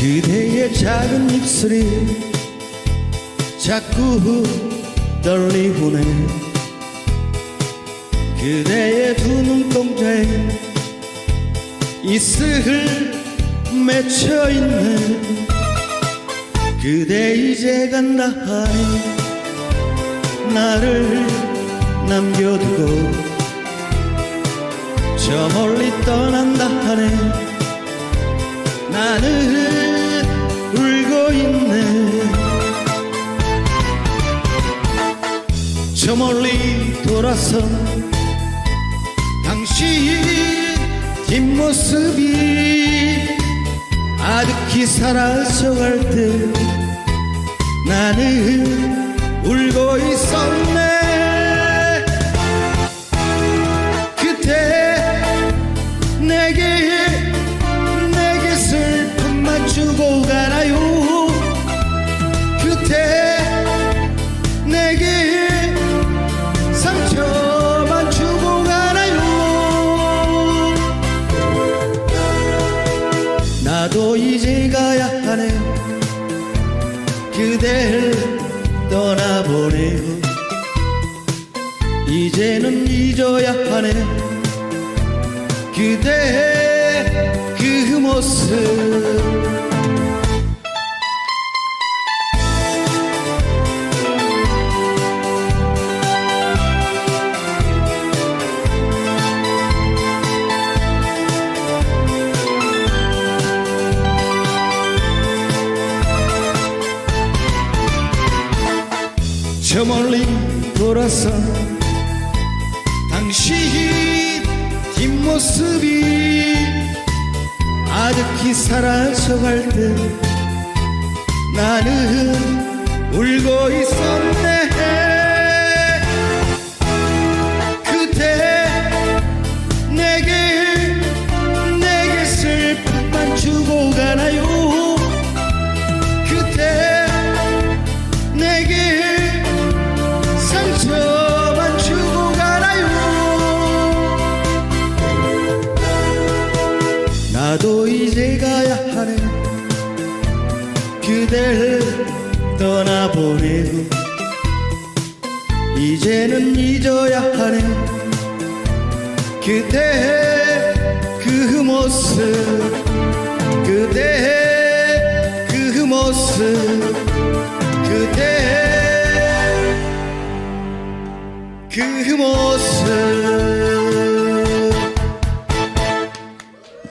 그대의 작은 입술이 자꾸 떨리고네. 그대의 두 눈동자에 이슬을 맺혀있네. 그대 이제 간다 하니 나를 남겨두고 저 멀리 떠난다 하네. 나는 저 멀리 돌아서 당신 뒷모습이 아득히 사라져갈 때 나는 나도 이제 가야 하네. 그댈 떠나보내고 이제는 잊어야 하네. 그대 그 모습 저 멀리 돌아서 당신 뒷모습이 아득히 사라져갈 때 나는 울고 있었네 나도 이제 가야 하네. 그댈 떠나보내고 이제는 잊어야 하네. 그대 그 모습 그대 그 모습 그대 그 모습